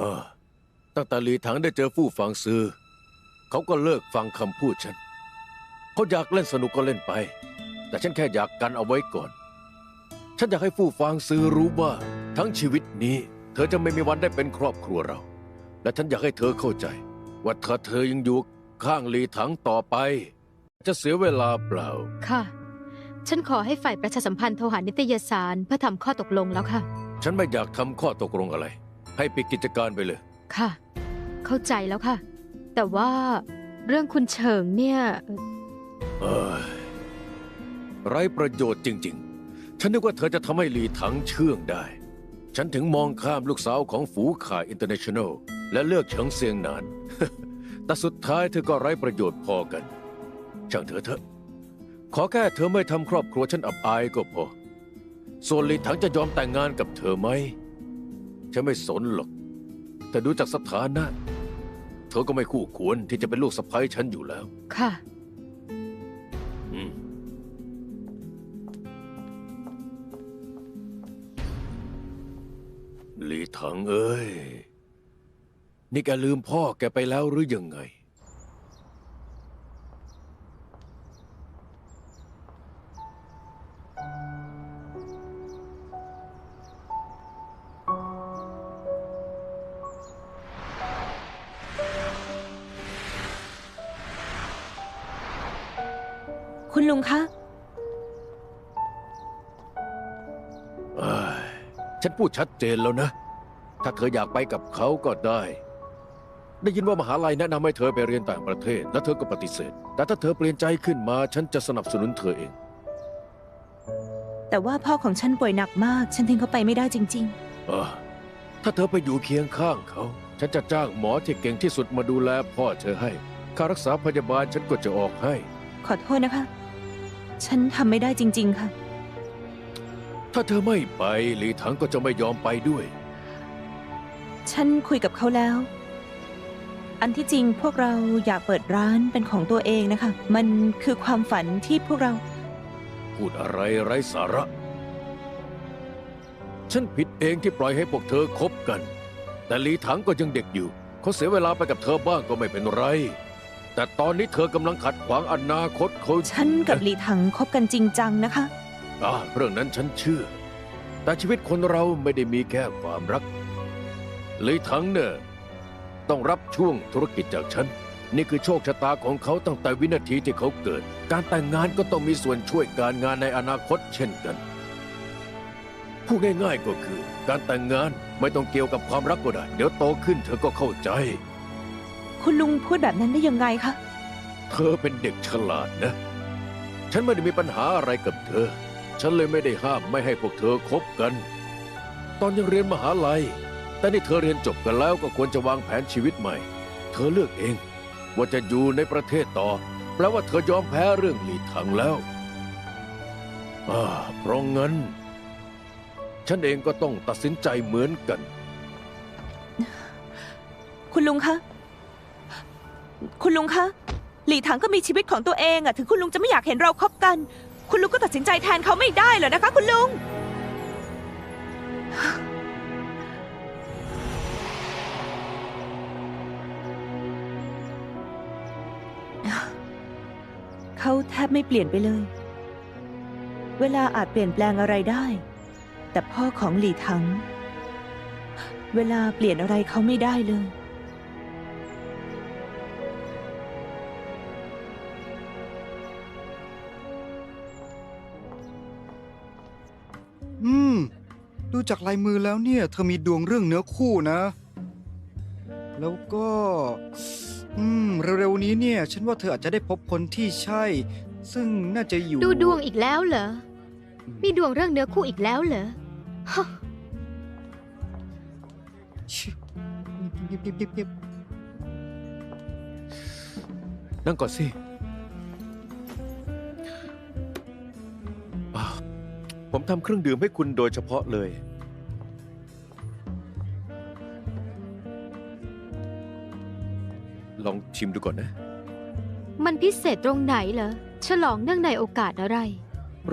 เออ ตั้งแต่หลีถังได้เจอฟู่ฟางซื้อเขาก็เลิกฟังคำพูดฉัน เขาอยากเล่นสนุกก็เล่นไป แต่ฉันแค่อยากกันเอาไว้ก่อน ฉันอยากให้ฟู่ฟางซื้อรู้ว่าทั้งชีวิตนี้ เธอจะไม่มีวันได้เป็นครอบครัวเรา และฉันอยากให้เธอเข้าใจ ว่าถ้าเธอยังอยู่ข้างหลีถังต่อไป จะเสียเวลาเปล่า ค่ะ ฉันขอให้ฝ่ายประชาสัมพันธ์โทรหานิตยสารเพื่อทำข้อตกลงแล้วค่ะ ฉันไม่อยากทำข้อตกลงอะไร ให้ปิดกิจการไปเลย ค่ะ เข้าใจแล้วค่ะ แต่ว่าเรื่องคุณเฉิงเนี่ยเอ่อเอ้ยไร้ประโยชน์จริง ๆ ฉันนึกว่าเธอจะทำให้หลีถังเชื่องได้ ฉันถึงมองข้ามลูกสาวของฝูข่ายอินเตอร์เนชั่นแนลและเลือกเฉิงเซียงหนาน แต่สุดท้ายเธอก็ไร้ประโยชน์พอกัน ช่างเธอเถอะ ขอแค่เธอไม่ทำครอบครัวฉันอับอายก็พอ ส่วนหลีถังจะยอมแต่งงานกับเธอไหม ฉันไม่สนหรอก แต่ดูจากสถานะ เธอก็ไม่คู่ควรที่จะเป็นลูกสะใภ้ฉันอยู่แล้ว ค่ะ อืม หลีถังเอ้ย นี่แกลืมพ่อแกไปแล้วหรือยังไง คุณลุงคะ เอ้ยฉันพูดชัดเจนแล้วนะ ถ้าเธออยากไปกับเขาก็ได้ ได้ยินว่ามหาลัยแนะนำให้เธอไปเรียนต่างประเทศ และเธอก็ปฏิเสธ แต่ถ้าเธอเปลี่ยนใจขึ้นมา ฉันจะสนับสนุนเธอเอง แต่ว่าพ่อของฉันป่วยหนักมาก ฉันทิ้งเขาไปไม่ได้จริง เออถ้าเธอไปอยู่เคียงข้างเขา ฉันจะจ้างหมอที่เก่งที่สุดมาดูแลพ่อเธอให้ ค่ารักษาพยาบาลฉันก็จะออกให้ ๆ ขอโทษนะคะ ฉันทำไม่ได้จริง ๆ ค่ะ ถ้าเธอไม่ไปหลีถังก็จะไม่ยอมไปด้วย ฉันคุยกับเขาแล้ว อันที่จริงพวกเราอยากเปิดร้านเป็นของตัวเองนะคะ มันคือความฝันที่พวกเรา พูดอะไรไร้สาระ ฉันผิดเองที่ปล่อยให้พวกเธอคบกัน แต่หลีถังก็ยังเด็กอยู่เขาเสียเวลาไปกับเธอบ้างก็ไม่เป็นไร แต่ตอนนี้เธอกำลังขัดขวางอนาคตเขาฉันกับหลีถังคบกันจริงจังนะคะ อ่าเรื่องนั้นฉันเชื่อ แต่ชีวิตคนเราไม่ได้มีแค่ความรักหลีถังเนี่ยต้องรับช่วงธุรกิจจากฉัน นี่คือโชคชะตาของเขาตั้งแต่วินาทีที่เขาเกิด การแต่งงานก็ต้องมีส่วนช่วยการงานในอนาคตเช่นกันพูดง่ายๆก็คือ การแต่งงานไม่ต้องเกี่ยวกับความรักก็ได้ เดี๋ยวโตขึ้นเธอก็เข้าใจ คุณลุงพูดแบบนั้นได้ยังไงคะ เธอเป็นเด็กฉลาดนะ ฉันไม่ได้มีปัญหาอะไรกับเธอ ฉันเลยไม่ได้ห้ามไม่ให้พวกเธอคบกัน ตอนยังเรียนมหาลัย แต่นี่เธอเรียนจบกันแล้วก็ควรจะวางแผนชีวิตใหม่ เธอเลือกเอง ว่าจะอยู่ในประเทศต่อ แปลว่าเธอยอมแพ้เรื่องหลีถังแล้วอ่าเพราะงั้น ฉันเองก็ต้องตัดสินใจเหมือนกัน คุณลุงคะ คุณลุงคะ หลีถังก็มีชีวิตของตัวเองอะถึงคุณลุงจะไม่อยากเห็นเราคบกัน คุณลุงก็ตัดสินใจแทนเขาไม่ได้เหรอนะคะ คุณลุง เขาแทบไม่เปลี่ยนไปเลย เวลาอาจเปลี่ยนแปลงอะไรได้ แต่พ่อของหลีถัง เวลาเปลี่ยนอะไรเขาไม่ได้เลย ดูจากลายมือแล้วเนี่ย เธอมีดวงเรื่องเนื้อคู่นะ แล้วก็ อืม เร็วๆนี้เนี่ย ฉันว่าเธออาจจะได้พบคนที่ใช่ ซึ่งน่าจะอยู่ ดูดวงอีกแล้วเหรอ มีดวงเรื่องเนื้อคู่อีกแล้วเหรอฮะชิเงียบๆๆนั่งก่อนสิอ่าผมทำเครื่องดื่มให้คุณโดยเฉพาะเลย ชิมดูก่อนนะ มันพิเศษตรงไหนเหรอ ฉลองเนื่องในโอกาสอะไร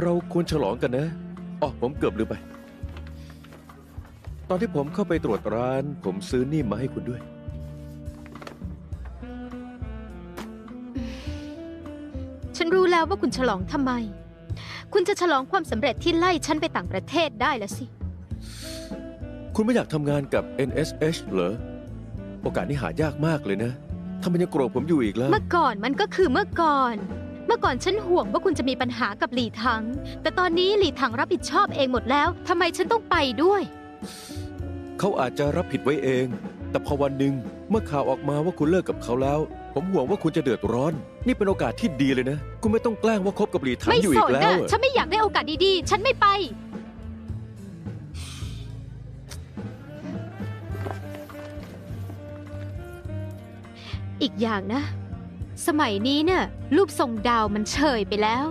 เราควรฉลองกันนะ อ๋อ ผมเกือบลืมไป ตอนที่ผมเข้าไปตรวจร้าน ผมซื้อนี่มาให้คุณด้วย ฉันรู้แล้วว่าคุณฉลองทำไม คุณจะฉลองความสำเร็จที่ไล่ฉันไปต่างประเทศได้แล้วสิ คุณไม่อยากทำงานกับ NSH เหรอ โอกาสนี้หายากมากเลยนะ ทำไมยังโกรธผมอยู่อีกล่ะ เมื่อก่อนมันก็คือเมื่อก่อน เมื่อก่อนฉันห่วงว่าคุณจะมีปัญหากับหลีถัง แต่ตอนนี้หลีถังรับผิดชอบเองหมดแล้วทำไมฉันต้องไปด้วย เขาอาจจะรับผิดไว้เอง แต่พอวันหนึ่งเมื่อข่าวออกมาว่าคุณเลิกกับเขาแล้ว ผมห่วงว่าคุณจะเดือดร้อน นี่เป็นโอกาสที่ดีเลยนะ คุณไม่ต้องแกล้งว่าคบกับหลีถังไม่อยู่สอีนกแล้วนะอะฉันไม่อยากได้โอกาสดีๆ ฉันไม่ไป อีกอย่างนะ สมัยนี้เนี่ยรูปทรงดาวมันเฉยไปแล้ว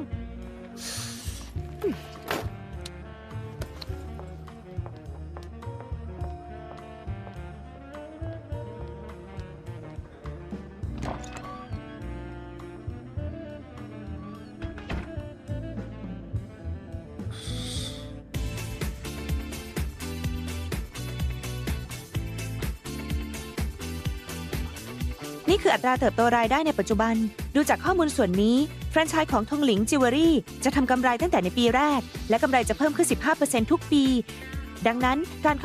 นี่คืออัตราเติบโตรายได้ในปัจจุบัน ดูจากข้อมูลส่วนนี้ แฟรนไชส์ของทงหลิงจิวเวลรี่จะทำกำไรตั้งแต่ในปีแรก และกำไรจะเพิ่มขึ้น 15%ทุกปี ดังนั้นการเข้า